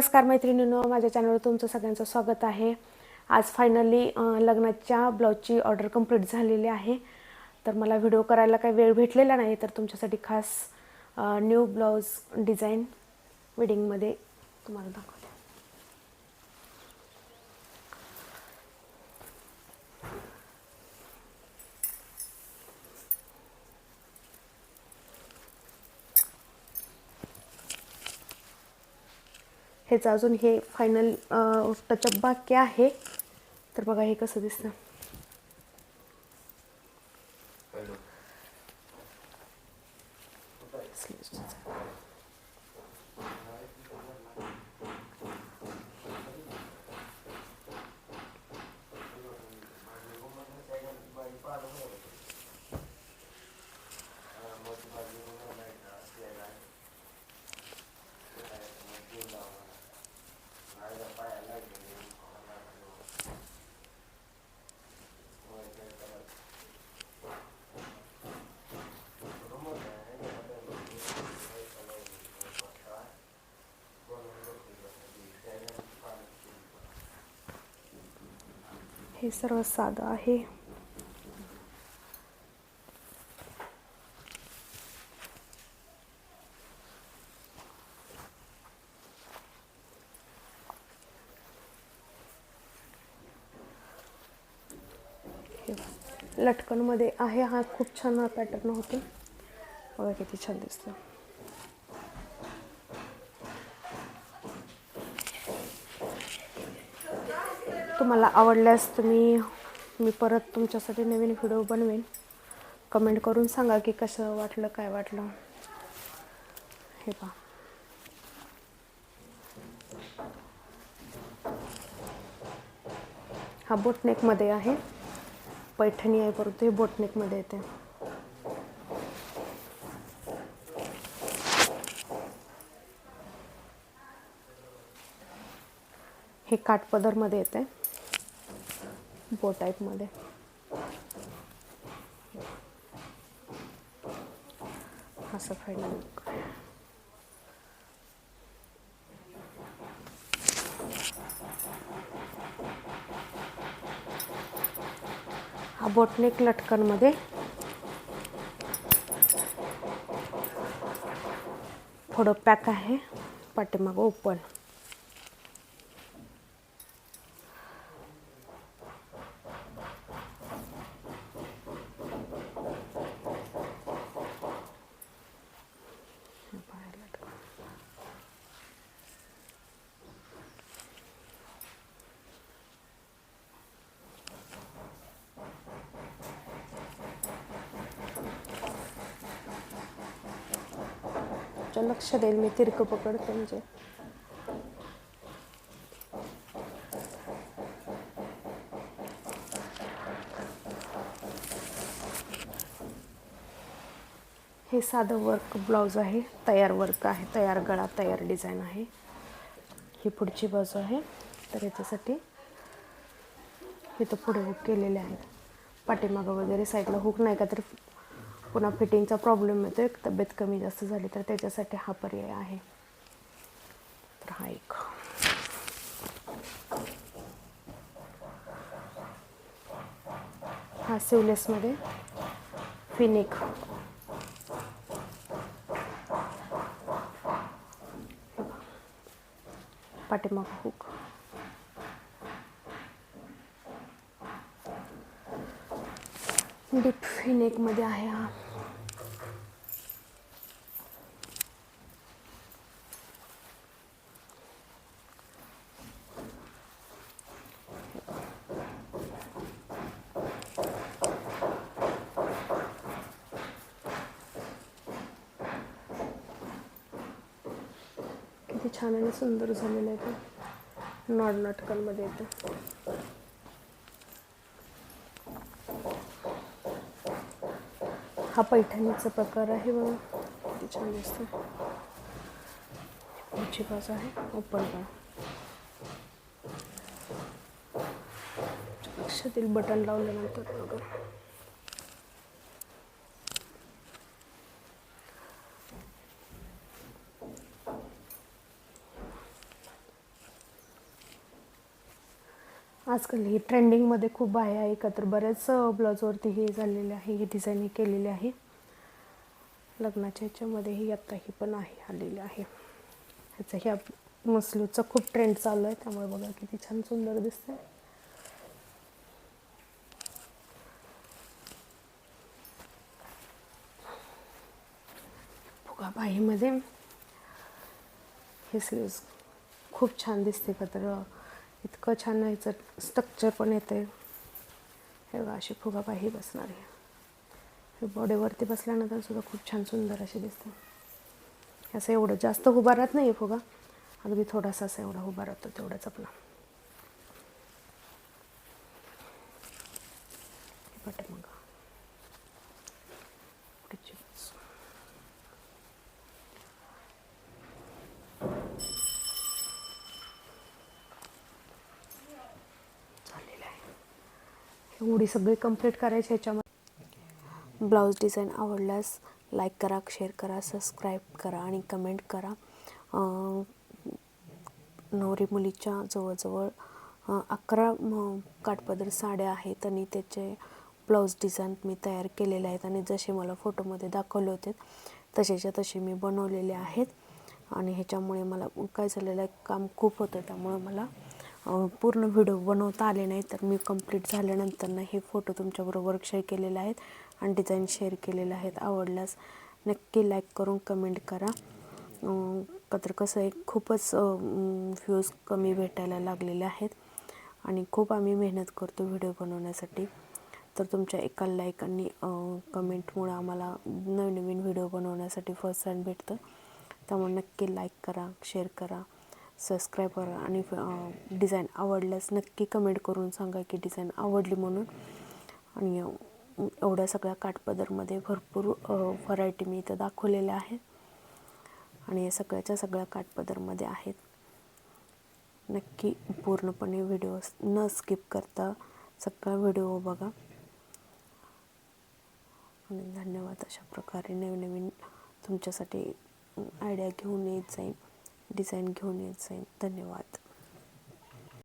नमस्कार मैत्रिणींनो माझ्या चॅनलवर तुमचं सगळ्यांचं स्वागत आहे. आज फायनली लग्नाच्या ब्लाऊजची ऑर्डर कंप्लीट झालेली आहे. तर मला व्हिडिओ करायला काही वेळ भेटलेला नाही तर तुमच्यासाठी खास न्यू ब्लाऊज डिझाईन वेडिंगमध्ये तुम्हाला दाखव ह्याचं अजून हे फायनल टचअप बाकी आहे. तर बघा हे कसं दिसतं. हे सर्व साधं आहे. हे लटकनमध्ये आहे. हा खूप छान हा पॅटर्न होतो. बघा किती छान दिसतं तुम्हाला आवडल्यास तुम्ही मी परत तुमच्यासाठी नवीन व्हिडिओ बनवेन. कमेंट करून सांगा की कसं वाटलं काय वाटलं. हे पहा. हा बोटनेकमध्ये आहे. पैठणी आहे परंतु हे बोटनेकमध्ये येते. हे काठपदरमध्ये येते. बो टाईपमध्ये असं फायनल हा बोटनेक लटकनमध्ये थोडं पॅक आहे पाठीमागं ओपन तुमचं लक्ष देईल मी तिरकं पकडते म्हणजे. हे साधं वर्क ब्लाऊज आहे तयार वर्क आहे तयार गळा तयार डिझाईन आहे. ही पुढची बाजू आहे तर याच्यासाठी इथं पुढे हुक केलेले आहेत पाठीमागं वगैरे साईडला हुक नाही का तर पुन्हा फिटिंगचा प्रॉब्लेम येतो एक तब्येत कमी जास्त झाली तर त्याच्यासाठी हा पर्याय आहे. तर हा एक. हा सिवलेसमध्ये फिनिक पाठीमाग हुक डीप फिनेकमध्ये आहे हा. किती छान आणि सुंदर झालेलं आहे ते. नॉड नाटकांमध्ये येतं. हा पैठणीचा प्रकार आहे बघा. किती छान दिसतं पुढची बाजू आहे ओपन पण लक्षातील बटन लावल्यानंतर बघा. आजकाल ही ट्रेंडिंगमध्ये खूप आहे आहे का तर बऱ्याच ब्लाऊजवरती हे झालेले आहे ही डिझाईन केलेली आहे. लग्नाच्या ह्याच्यामध्येही आत्ता हे पण आहे आलेली आहे. ह्याचा ह्या मसलूचा खूप ट्रेंड चालू आहे त्यामुळे बघा किती छान सुंदर दिसते फुगा बाहीमध्ये हे स्लीव्स खूप छान दिसते का तर इतकं छान याचं स्ट्रक्चर पण येते हे बघा अशी फुगाबाही बसणार आहे. हे बॉडीवरती बसल्यानंतर सुद्धा खूप छान सुंदर असे दिसते. असं एवढं जास्त उभा राहत नाही आहे फुगा. अगदी थोडासा असं एवढा उभा राहतो तेवढंच आपला पाठीमागं. पुढची बाजू. झालेलं आहे एवढी उडी सगळी कंप्लीट करायची ह्याच्यामध्ये ब्लाऊज डिझाईन आवडल्यास लाईक करा शेअर करा सबस्क्राईब करा आणि कमेंट करा. नवरी मुलीच्या जवळजवळ अकरा म, काठपदर साड्या आहेत आणि त्याचे ब्लाऊज डिझाईन मी तयार केलेले आहेत आणि जसे मला फोटोमध्ये दाखवले होते तसेच्या तसे मी बनवलेले आहेत. आणि ह्याच्यामुळे मला काय झालेलं आहे काम खूप होतं त्यामुळे मला पूर्ण व्हिडिओ बनवता आले नाही तर मी कंप्लीट झाल्यानंतर ना हे फोटो तुमच्याबरोबर शेअर केलेले आहेत आणि डिझाईन शेअर केलेले आहेत. आवडल्यास नक्की लाईक करून कमेंट करा. अं, तर कसं आहे खूपच व्ह्यूज कमी भेटायला लागलेले आहेत आणि खूप आम्ही मेहनत करतो व्हिडिओ बनवण्यासाठी. तर तुमच्या एका लाईक आणि कमेंटमुळं आम्हाला नवीन नवीन व्हिडिओ बनवण्यासाठी फर्स्ट हँड भेटतं. त्यामुळे नक्की लाईक करा शेअर करा. सबस्क्रायबर आणि डिझाईन आवडल्यास नक्की कमेंट करून सांगा की डिझाईन आवडली म्हणून. आणि एवढ्या सगळ्या काठपदरमध्ये भरपूर व्हरायटी मी इथं दाखवलेल्या आहेत. आणि या सगळ्याच्या सगळ्या काठपदरमध्ये आहेत. नक्की पूर्णपणे व्हिडिओ न स्किप करता सगळा व्हिडिओ बघा. आणि धन्यवाद अशा प्रकारे नवीन नवीन तुमच्यासाठी आयडिया घेऊन येत जाईल डिझाईन घेऊन येत जाईन धन्यवाद.